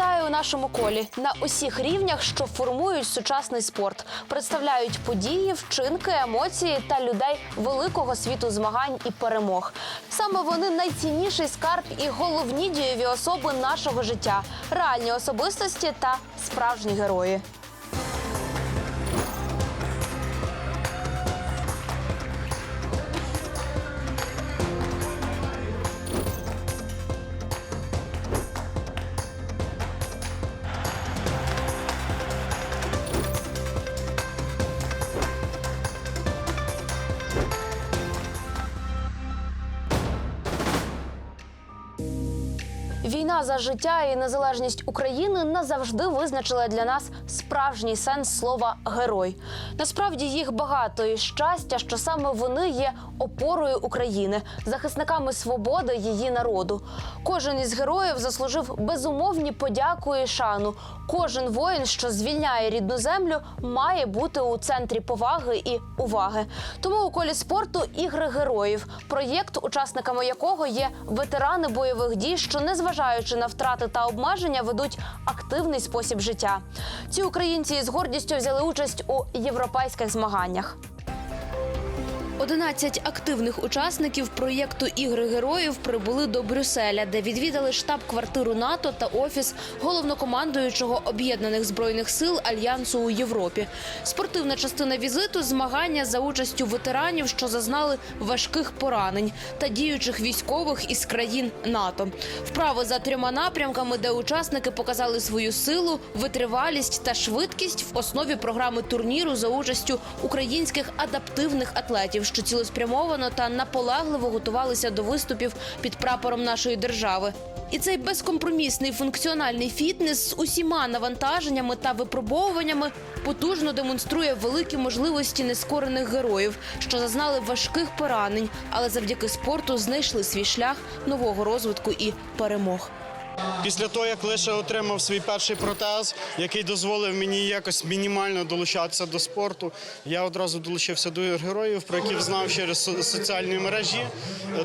Вітаю у нашому колі на усіх рівнях, що формують сучасний спорт, представляють події, вчинки, емоції та людей великого світу змагань і перемог. Саме вони найцінніший скарб і головні дієві особи нашого життя, реальні особистості та справжні герої. Війна за життя і незалежність України назавжди визначила для нас справжній сенс слова герой. Насправді їх багато і щастя, що саме вони є опорою України, захисниками свободи її народу. Кожен із героїв заслужив безумовні подяку і шану. Кожен воїн, що звільняє рідну землю, має бути у центрі поваги і уваги. Тому у колі спорту ігри героїв, проєкт, учасниками якого є ветерани бойових дій, що незважаючи на втрати та обмеження, ведуть активний спосіб життя. Ці українці з гордістю взяли участь у європейських змаганнях. 11 активних учасників проєкту Ігри героїв прибули до Брюсселя, де відвідали штаб-квартиру НАТО та офіс головнокомандуючого об'єднаних збройних сил альянсу у Європі. Спортивна частина візиту змагання за участю ветеранів, що зазнали важких поранень та діючих військових із країн НАТО. Вправи за трьома напрямками, де учасники показали свою силу, витривалість та швидкість в основі програми турніру за участю українських адаптивних атлетів, що цілеспрямовано та наполегливо готувалися до виступів під прапором нашої держави. І цей безкомпромісний функціональний фітнес з усіма навантаженнями та випробовуваннями потужно демонструє великі можливості нескорених героїв, що зазнали важких поранень, але завдяки спорту знайшли свій шлях нового розвитку і перемог. Після того, як лише отримав свій перший протез, який дозволив мені якось мінімально долучатися до спорту, я одразу долучився до героїв, про яких знав через соціальні мережі.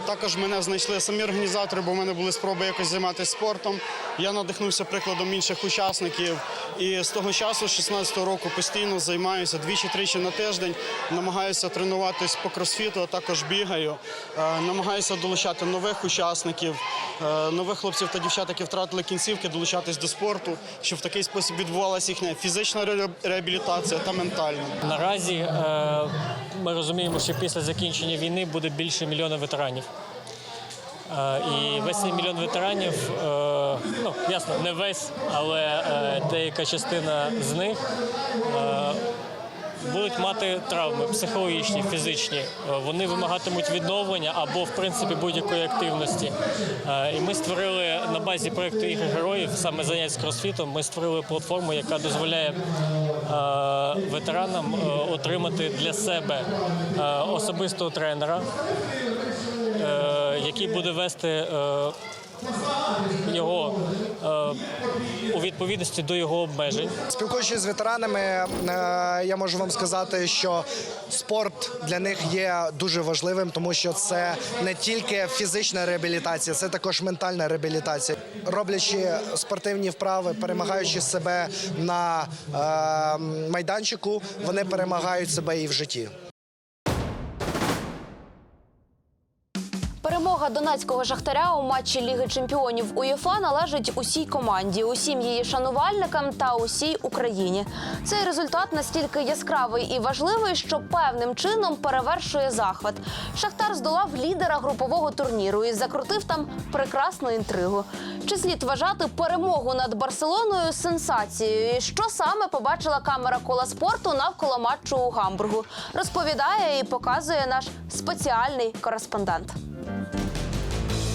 Також мене знайшли самі організатори, бо в мене були спроби якось займатися спортом. Я надихнувся прикладом інших учасників. І з того часу, з 16-го року, постійно займаюся двічі-тричі на тиждень, намагаюся тренуватись по кросфіту, а також бігаю. Е, Намагаюся долучати нових учасників, е, нових хлопців та дівчат, які втратили кінцівки, долучатись до спорту, щоб в такий спосіб відбувалася їхня фізична ре- реабілітація та ментальна. Наразі е, ми розуміємо, що після закінчення війни буде більше мільйона ветеранів. Е, і весь цей мільйон ветеранів, е, ну ясно, не весь, але деяка частина з них будуть мати травми психологічні, фізичні. Е, Вони вимагатимуть відновлення або, в принципі, будь-якої активності. Е, І ми створили на базі проєкту ігри героїв, саме занять з кросфітом, ми створили платформу, яка дозволяє е, ветеранам отримати для себе особистого тренера, який буде вести. Його е, у відповідності до його обмежень. Спілкуючись з ветеранами, е, я можу вам сказати, що спорт для них є дуже важливим, тому що це не тільки фізична реабілітація, це також ментальна реабілітація. Роблячи спортивні вправи, перемагаючи себе на е, майданчику, вони перемагають себе і в житті. Перемога донецького шахтаря у матчі Ліги чемпіонів УЄФА належить усій команді, усім її шанувальникам та усій Україні. Цей результат настільки яскравий і важливий, що певним чином перевершує захват. Шахтар здолав лідера групового турніру і закрутив там прекрасну інтригу. Чи слід вважати перемогу над Барселоною сенсацією? І що саме побачила камера кола спорту навколо матчу у Гамбургу? Розповідає і показує наш спеціальний кореспондент.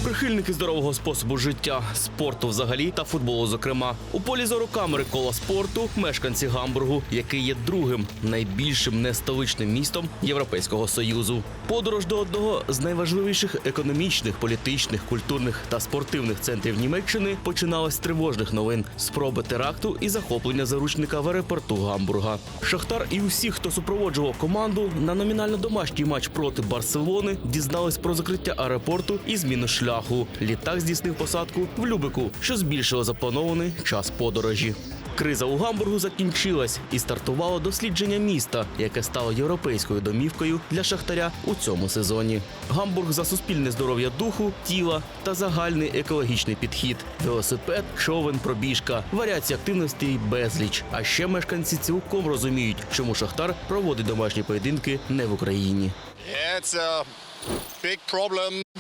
Прихильники здорового способу життя, спорту взагалі та футболу, зокрема, у полі зору камери кола спорту мешканці Гамбургу, який є другим найбільшим нестоличним містом Європейського союзу. Подорож до одного з найважливіших економічних, політичних, культурних та спортивних центрів Німеччини починалась з тривожних новин спроби теракту і захоплення заручника в аеропорту Гамбурга. Шахтар і усі, хто супроводжував команду на номінально домашній матч проти Барселони, дізнались про закриття аеропорту і зміну шляху. Шляху. Літак здійснив посадку в Любику, що збільшило запланований час подорожі. Криза у Гамбургу закінчилась і стартувало дослідження міста, яке стало європейською домівкою для шахтаря у цьому сезоні. Гамбург за суспільне здоров'я духу, тіла та загальний екологічний підхід. Велосипед, човен, пробіжка, варіації активностей безліч. А ще мешканці цілком розуміють, чому шахтар проводить домашні поєдинки не в Україні. Yeah,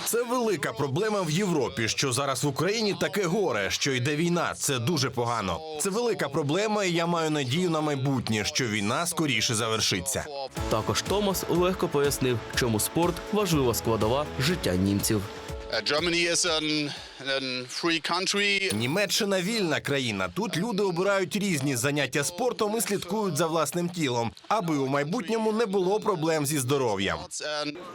Це велика проблема в Європі, що зараз в Україні таке горе, що йде війна. Це дуже погано. Це велика проблема, і я маю надію на майбутнє, що війна скоріше завершиться. Також Томас легко пояснив, чому спорт важлива складова життя німців. Uh, Germany is an. Німеччина вільна країна. Тут люди обирають різні заняття спортом і слідкують за власним тілом, аби у майбутньому не було проблем зі здоров'ям.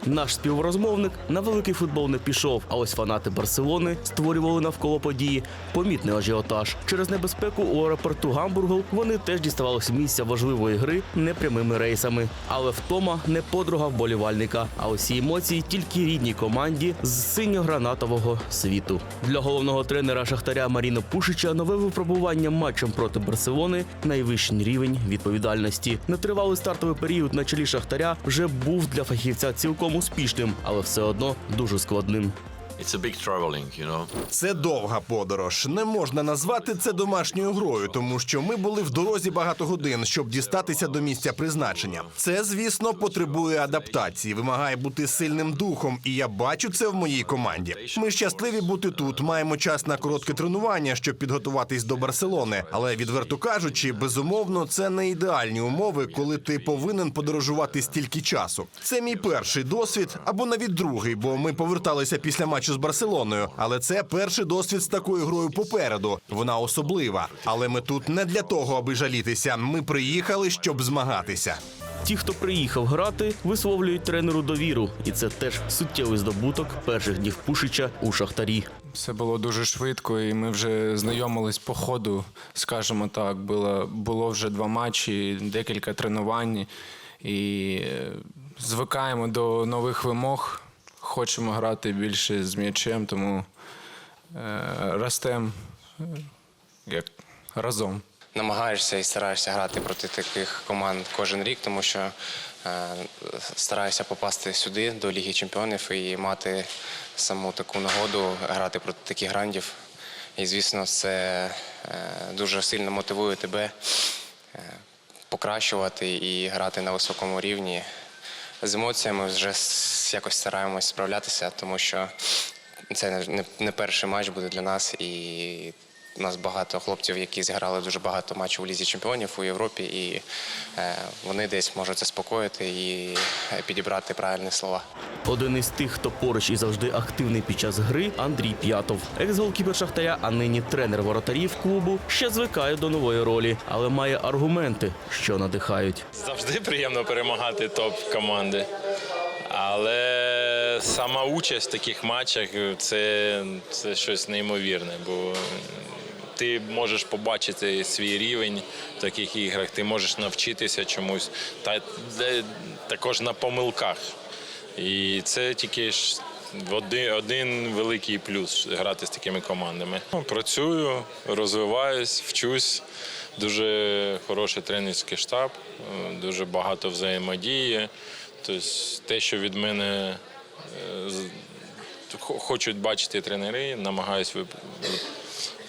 Наш співрозмовник на великий футбол не пішов. А ось фанати Барселони створювали навколо події помітний ажіотаж. Через небезпеку у аеропорту Гамбургу вони теж діставалися місця важливої гри непрямими рейсами. Але втома не подруга вболівальника. А усі емоції тільки рідній команді з синьо-гранатового світу. Для головного тренера Шахтаря Маріна Пушича нове випробування матчем проти Барселони найвищий рівень відповідальності. Нетривалий стартовий період на чолі Шахтаря вже був для фахівця цілком успішним, але все одно дуже складним. It's a big traveling, you know. Це довга подорож. Не можна назвати це домашньою грою, тому що ми були в дорозі багато годин, щоб дістатися до місця призначення. Це, звісно, потребує адаптації, вимагає бути сильним духом, і я бачу це в моїй команді. Ми щасливі бути тут. Маємо час на коротке тренування, щоб підготуватись до Барселони. Але відверто кажучи, безумовно, це не ідеальні умови, коли ти повинен подорожувати стільки часу. Це мій перший досвід, або навіть другий, бо ми поверталися після матчу з Барселоною. Але це перший досвід з такою грою попереду. Вона особлива. Але ми тут не для того, аби жалітися. Ми приїхали, щоб змагатися. Ті, хто приїхав грати, висловлюють тренеру довіру, і це теж суттєвий здобуток перших днів Пушича у Шахтарі. Все було дуже швидко, і ми вже знайомились по ходу, скажімо так. Було, було вже два матчі, декілька тренувань, і е, звикаємо до нових вимог. Хочемо грати більше з м'ячем, тому е, ростемо як разом. намагаєшся і стараєшся грати проти таких команд кожен рік, тому що е, стараєшся попасти сюди, до Ліги Чемпіонів, і мати саму таку нагоду грати проти таких грандів. І, звісно, це е, дуже сильно мотивує тебе е, покращувати і грати на високому рівні. З емоціями вже якось стараємось справлятися, тому що це не- перший матч буде для нас, і у нас багато хлопців, які зіграли дуже багато матчів у Лізі Чемпіонів у Європі, і е, вони десь можуть заспокоїти і е, підібрати правильні слова. Один із тих, хто поруч і завжди активний під час гри, Андрій П'ятов. Екс-голкіпер Шахтаря, а нині тренер воротарів клубу, ще звикає до нової ролі, але має аргументи, що надихають. Завжди приємно перемагати топ команди. Але сама участь в таких матчах це, це щось неймовірне, бо ти можеш побачити свій рівень в таких іграх, ти можеш навчитися чомусь, та також на помилках. І це тільки ж один, один великий плюс грати з такими командами. Ну, Працюю, розвиваюсь, вчусь. Дуже хороший тренерський штаб, дуже багато взаємодії. Тобто те, що від мене е, хочуть бачити тренери, намагаюсь вип-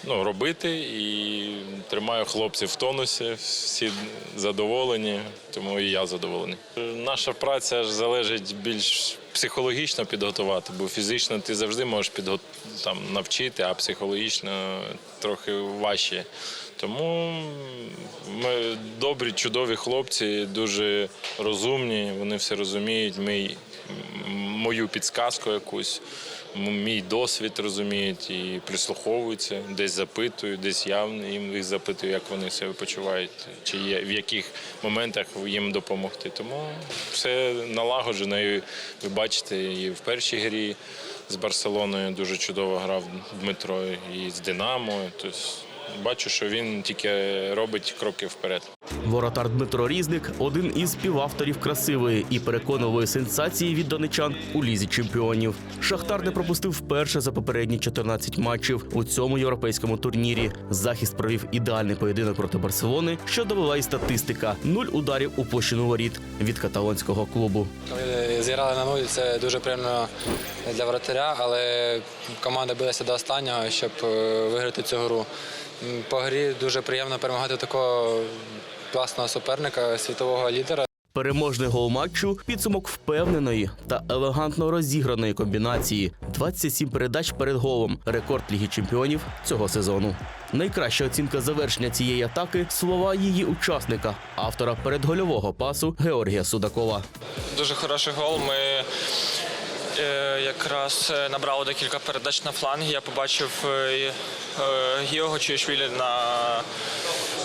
ну, робити і тримаю хлопців в тонусі, всі задоволені, тому і я задоволений. Наша праця ж залежить більш психологічно підготувати, бо фізично ти завжди можеш підго... там, навчити, а психологічно трохи важче. Тому ми добрі, чудові хлопці, дуже розумні, вони все розуміють. Мій, м- мою підсказку якусь, мій досвід розуміють і прислуховуються, десь запитують, десь я їм їх запитую, як вони себе почувають, чи є в яких моментах їм допомогти. Тому все налагоджено. І ви бачите, і в першій грі з Барселоною дуже чудово грав Дмитро, і з Динамо. Тобто бачу, що він тільки робить кроки вперед. Воротар Дмитро Різник один із співавторів красивої і переконливої сенсації від донечан у лізі чемпіонів. Шахтар не пропустив вперше за попередні 14 матчів у цьому європейському турнірі. Захист провів ідеальний поєдинок проти Барселони, що довела і статистика: нуль ударів у площину воріт від каталонського клубу. Зіграли на нулі, це дуже приємно для вратаря, але команда билася до останнього, щоб е, виграти цю гру. По грі дуже приємно перемагати такого класного суперника, світового лідера. Переможний гол матчу підсумок впевненої та елегантно розіграної комбінації. 27 передач перед голом. Рекорд Ліги Чемпіонів цього сезону. Найкраща оцінка завершення цієї атаки слова її учасника, автора передгольового пасу Георгія Судакова. Дуже хороший гол. Ми е, якраз е, набрали декілька передач на флангі. Я побачив е, е, Гіого Чуєшвілі на,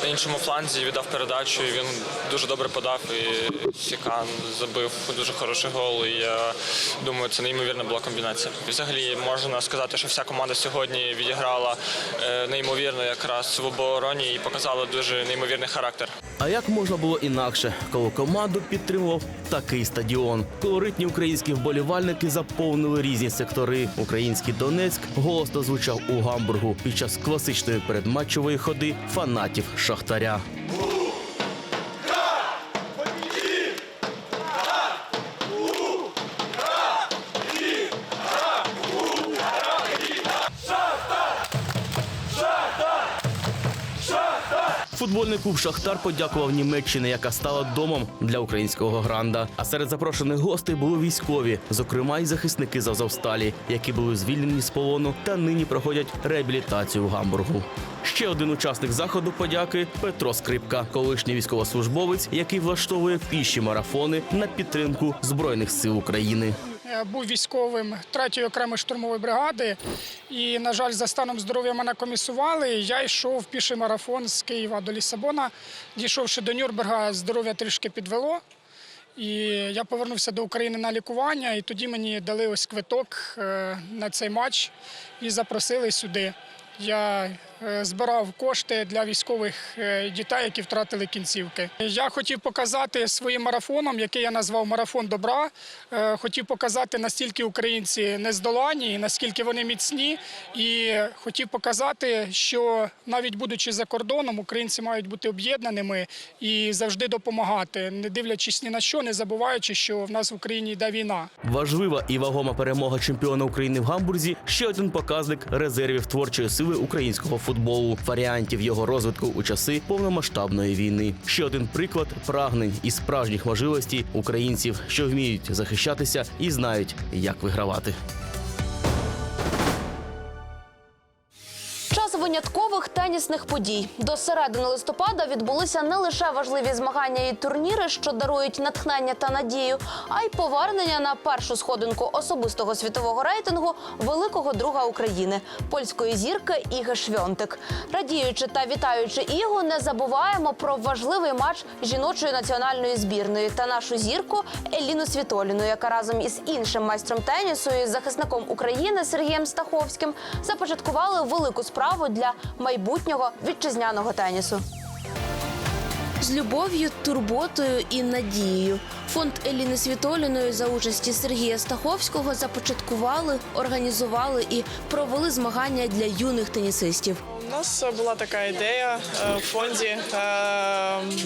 на іншому фланзі, віддав передачу, і він дуже добре подав. І Сікан забив дуже хороший гол. І я думаю, це неймовірна була комбінація. Взагалі можна сказати, що вся команда сьогодні відіграла е, неймовірно якраз в обороні і показала дуже неймовірний характер. А як можна було інакше, коли команду підтримував такий стадіон? Колоритні українські вболівальники заповнили різні сектори. Український Донецьк голосно звучав у Гамбургу під час класичної передматчової ходи фанатів Шахтаря. Футбольний клуб Шахтар подякував Німеччині, яка стала домом для українського гранда. А серед запрошених гостей були військові, зокрема й захисники з Азовсталі, які були звільнені з полону та нині проходять реабілітацію в Гамбургу. Ще один учасник заходу подяки Петро Скрипка, колишній військовослужбовець, який влаштовує піші марафони на підтримку збройних сил України. Я був військовим 3-ї окремої штурмової бригади, і, на жаль, за станом здоров'я мене комісували. Я йшов піший марафон з Києва до Лісабона. Дійшовши до Нюрнберга, здоров'я трішки підвело. І я повернувся до України на лікування, і тоді мені дали ось квиток е, на цей матч і запросили сюди. Я е, збирав кошти для військових е, дітей, які втратили кінцівки. Я хотів показати своїм марафоном, який я назвав марафон добра. е, Хотів показати, настільки українці нездолані, наскільки вони міцні, і хотів показати, що навіть будучи за кордоном, українці мають бути об'єднаними і завжди допомагати, не дивлячись ні на що, не забуваючи, що в нас в Україні йде війна. Важлива і вагома перемога чемпіона України в Гамбурзі ще один показник резервів творчої сили українського футболу, варіантів його розвитку у часи повномасштабної війни. Ще один приклад прагнень і справжніх можливостей українців, що вміють захищатися і знають, як вигравати. Виняткових тенісних подій. До середини листопада відбулися не лише важливі змагання і турніри, що дарують натхнення та надію, а й повернення на першу сходинку особистого світового рейтингу великого друга України польської зірки Іги Швьонтик. Радіючи та вітаючи Ігу, не забуваємо про важливий матч жіночої національної збірної та нашу зірку Еліну Світоліну, яка разом із іншим майстром тенісу і захисником України Сергієм Стаховським започаткували велику справу для майбутнього вітчизняного тенісу. З любов'ю, турботою і надією фонд Еліни Світоліної за участі Сергія Стаховського започаткували, організували і провели змагання для юних тенісистів. У нас була така ідея е, в фонді. Е,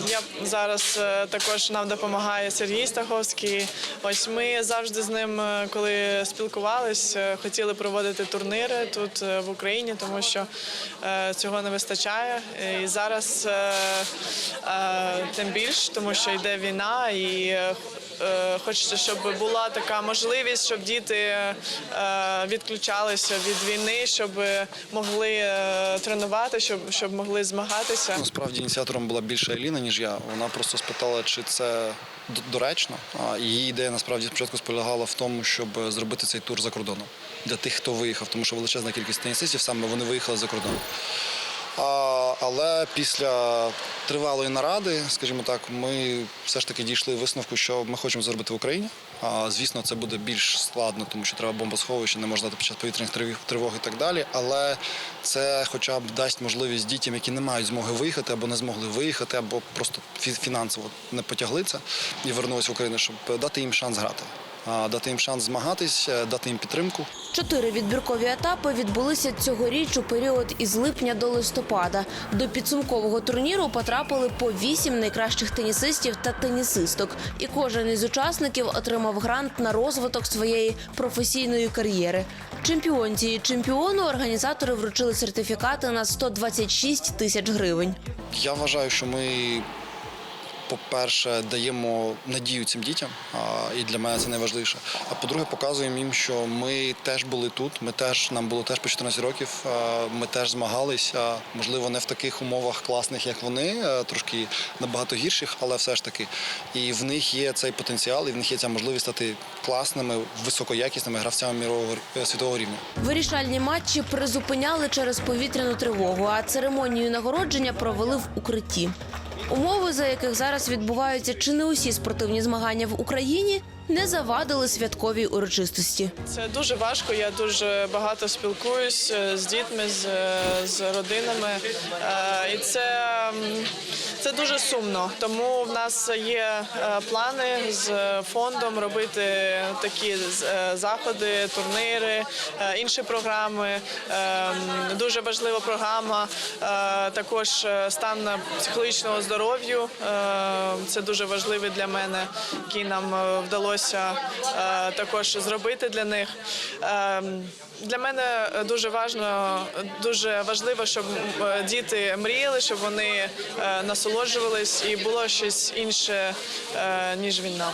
Я зараз е, також нам допомагає Сергій Стаховський. Ось ми завжди з ним, е, коли спілкувались, е, хотіли проводити турнири тут е, в Україні, тому що е, цього не вистачає. І зараз е, е, тим більш, тому що йде війна і. е, е, Хочеться, щоб була така можливість, щоб діти е, відключалися від війни, щоб могли е, тренувати, щоб, щоб могли змагатися. Насправді ініціатором була більше Еліна, ніж я. Вона просто спитала, чи це доречно. Її ідея насправді спочатку полягала в тому, щоб зробити цей тур за кордоном для тих, хто виїхав, тому що величезна кількість тенісистів саме вони виїхали за кордон. Але після тривалої наради, скажімо так, ми все ж таки дійшли висновку, що ми хочемо зробити в Україні. А, звісно, це буде більш складно, тому що треба бомбосховище, не можна під час повітряних тривог, і так далі. Але це хоча б дасть можливість дітям, які не мають змоги виїхати або не змогли виїхати, або просто фі- фінансово не потягли це і вернулися в Україну, щоб дати їм шанс грати, дати їм шанс змагатись, е, дати їм підтримку. Чотири відбіркові етапи відбулися цьогоріч у період із липня до листопада. До підсумкового турніру потрапили по вісім найкращих тенісистів та тенісисток. І кожен із учасників отримав грант на розвиток своєї професійної кар'єри. Чемпіонці і чемпіону організатори вручили сертифікати на 126 тисяч гривень. Я вважаю, що ми, по-перше, даємо надію цим дітям, і для мене це найважливіше. А по-друге, показуємо їм, що ми теж були тут. Ми теж нам було теж по 14 років. Ми теж змагалися. Можливо, не в таких умовах класних, як вони, трошки набагато гірших, але все ж таки. І в них є цей потенціал, і в них є ця можливість стати класними, високоякісними гравцями мірового е, світового рівня. Вирішальні матчі призупиняли через повітряну тривогу, а церемонію нагородження провели в укритті. Умови, за яких зараз відбуваються чи не усі спортивні змагання в Україні, не завадили святковій урочистості. Це дуже важко. Я дуже багато спілкуюсь е, з дітьми, з, е, з родинами. Е, І це, це дуже сумно. Тому в нас є е, плани з фондом робити такі е, заходи, турніри, е, інші програми. Е, Дуже важлива програма. е, Також е, стан психологічного здоров'я. Е, Це дуже важливий для мене, який нам е, вдалося е, також зробити для них. Е, Для мене дуже важливо, дуже важливо, щоб е, діти мріяли, щоб вони е, насолоджувались і було щось інше е, ніж війна.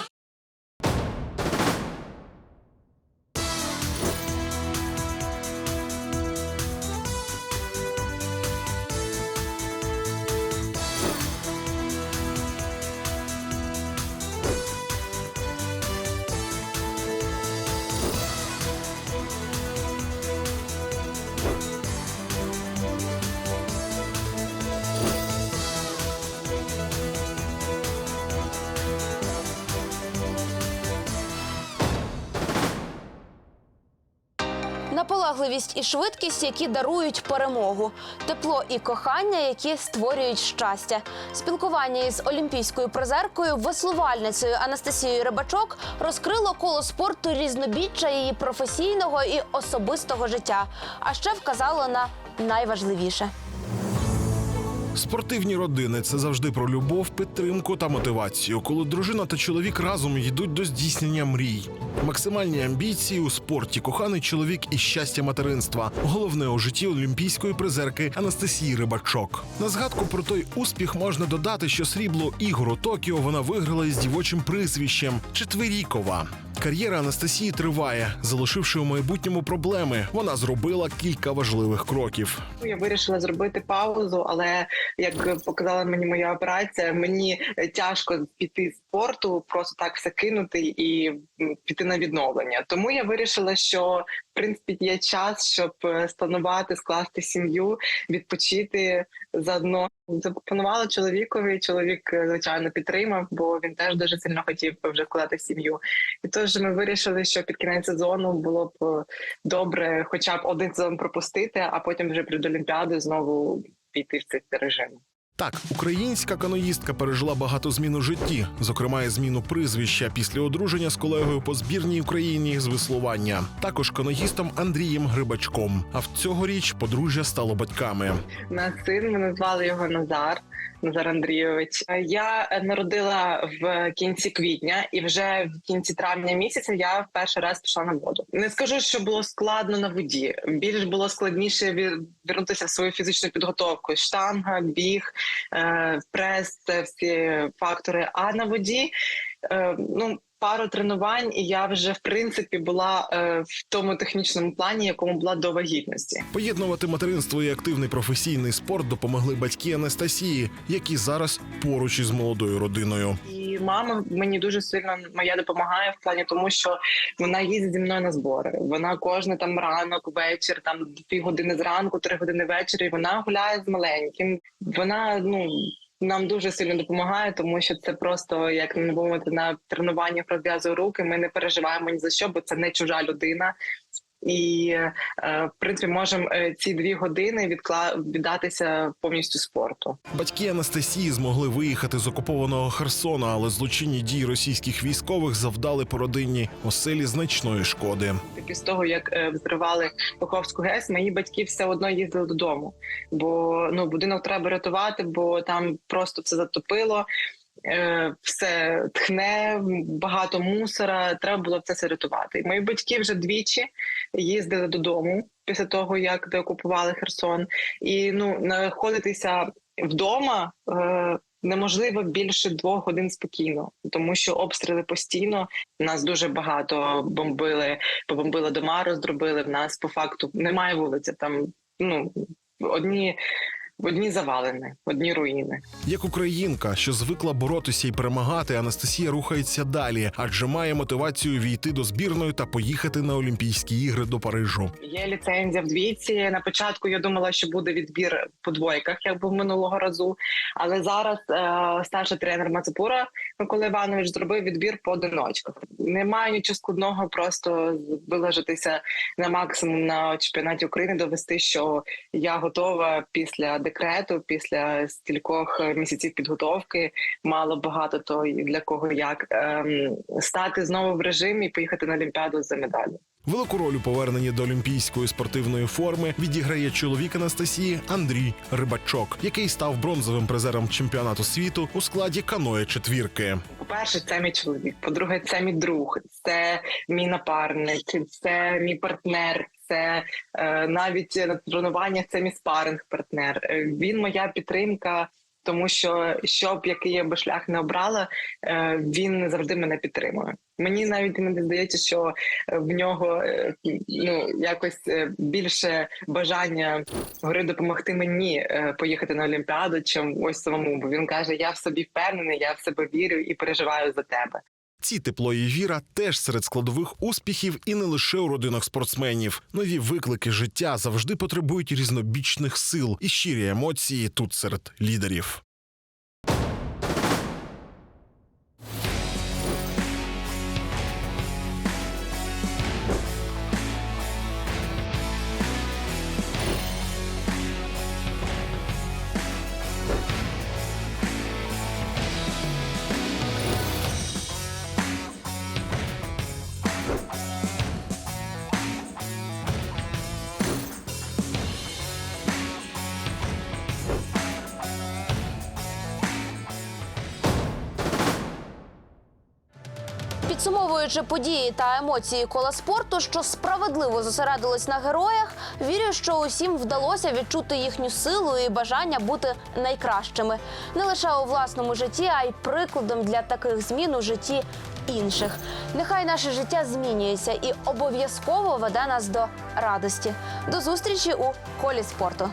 Наполегливість і швидкість, які дарують перемогу, тепло і кохання, які створюють щастя. Спілкування із олімпійською призеркою, веслувальницею Анастасією Рибачок розкрило коло спорту різнобіччя її професійного і особистого життя, а ще вказало на найважливіше. Спортивні родини це завжди про любов, підтримку та мотивацію, коли дружина та чоловік разом йдуть до здійснення мрій. Максимальні амбіції у спорті, коханий чоловік і щастя материнства. Головне у житті олімпійської призерки Анастасії Рибачок. На згадку про той успіх можна додати, що срібло ігор Токіо вона виграла із дівочим прізвищем Четвирікова. Кар'єра Анастасії триває, залишивши у майбутньому проблеми. Вона зробила кілька важливих кроків. Я вирішила зробити паузу, але як показала мені моя операція, мені тяжко піти з спорту, просто так все кинути і піти на відновлення. Тому я вирішила, що принципі є час, щоб е, спланувати, скласти сім'ю, відпочити заодно. Запропонувала чоловікові. Чоловік е, звичайно підтримав, бо він теж дуже сильно хотів вже вкладати сім'ю. І тож ми вирішили, що під кінець сезону було б е, добре, хоча б один сезон пропустити, а потім вже перед Олімпіадою знову піти в цей режим. Так, українська каноїстка пережила багато змін у житті, зокрема і зміну прізвища після одруження з колегою по збірній Україні з веслування. Також каноїстом Андрієм Грибачком. А в цьогоріч подружжя стало батьками. На син, ми назвали його Назар. Назар Андрійович. Я народила в кінці квітня, і вже в кінці травня місяця я перший раз пішла на воду. Не скажу, що було складно на воді. Більш було складніше вернутися в свою фізичну підготовку. Штанга, біг, е, прес, це всі фактори. А на воді е, ну. Пару тренувань, і я вже в принципі була е, в тому технічному плані, якому була до вагітності. Поєднувати материнство і активний професійний спорт допомогли батьки Анастасії, які зараз поруч із молодою родиною. І І мама мені дуже сильно моя допомагає в плані, тому що вона їздить зі мною на збори. Вона кожен там ранок, вечір, там дві години зранку, три години ввечері. Вона гуляє з маленьким. Вона ну. Нам дуже сильно допомагає, тому що це просто як не мовити на тренуваннях розв'язує руки. Ми не переживаємо ні за що, бо це не чужа людина. І е, в принципі можемо е, ці дві години відкла... віддатися повністю спорту. Батьки Анастасії змогли виїхати з окупованого Херсона, але злочинні дії російських військових завдали по родині оселі значної шкоди. Після того як е, взривали Каховську ГЕС, мої батьки все одно їздили додому, бо ну будинок треба рятувати, бо там просто все затопило. Е, Все тхне, багато мусора. Треба було це все рятувати. Мої батьки вже двічі їздили додому після того, як деокупували Херсон, і ну знаходитися вдома е, неможливо більше двох годин спокійно, тому що обстріли постійно. Нас дуже багато бомбили, побомбили дома, роздробили. В нас по факту немає вулиці. Там ну одні. Одні завалини, одні руїни. Як українка, що звикла боротися і перемагати, Анастасія рухається далі, адже має мотивацію війти до збірної та поїхати на Олімпійські ігри до Парижу. Є ліцензія в двійці. На початку я думала, що буде відбір по двойках, як був минулого разу. Але зараз е, старший тренер Мацепура Микола Іванович зробив відбір по одиночках. Немає нічого складного, просто вилежатися на максимум на чемпіонаті України, довести, що я готова після декрету, після стількох місяців підготовки. Мало багато то для кого як ем, стати знову в режимі і поїхати на Олімпіаду за медаллю. Велику роль у поверненні до олімпійської спортивної форми відіграє чоловік Анастасії Андрій Рибачок, який став бронзовим призером чемпіонату світу у складі каноє четвірки. По-перше, це мій чоловік. По-друге, це мій друг, це мій напарник, це мій партнер. Це е, навіть на тренуваннях це мій спаринг-партнер. Е, Він моя підтримка, тому що щоб який я би шлях не обрала, е, він завжди мене підтримує. Мені навіть не здається, що в нього ну якось більше бажання гори допомогти мені поїхати на Олімпіаду, чим ось самому. Бо він каже: Я в собі впевнений, я в себе вірю і переживаю за тебе. Ці тепло і віра теж серед складових успіхів і не лише у родинах спортсменів. Нові виклики життя завжди потребують різнобічних сил і щирі емоції тут серед лідерів. Підсумовуючи події та емоції кола спорту, що справедливо зосередились на героях, вірю, що усім вдалося відчути їхню силу і бажання бути найкращими не лише у власному житті, а й прикладом для таких змін у житті інших. Нехай наше життя змінюється і обов'язково веде нас до радості. До зустрічі у колі спорту.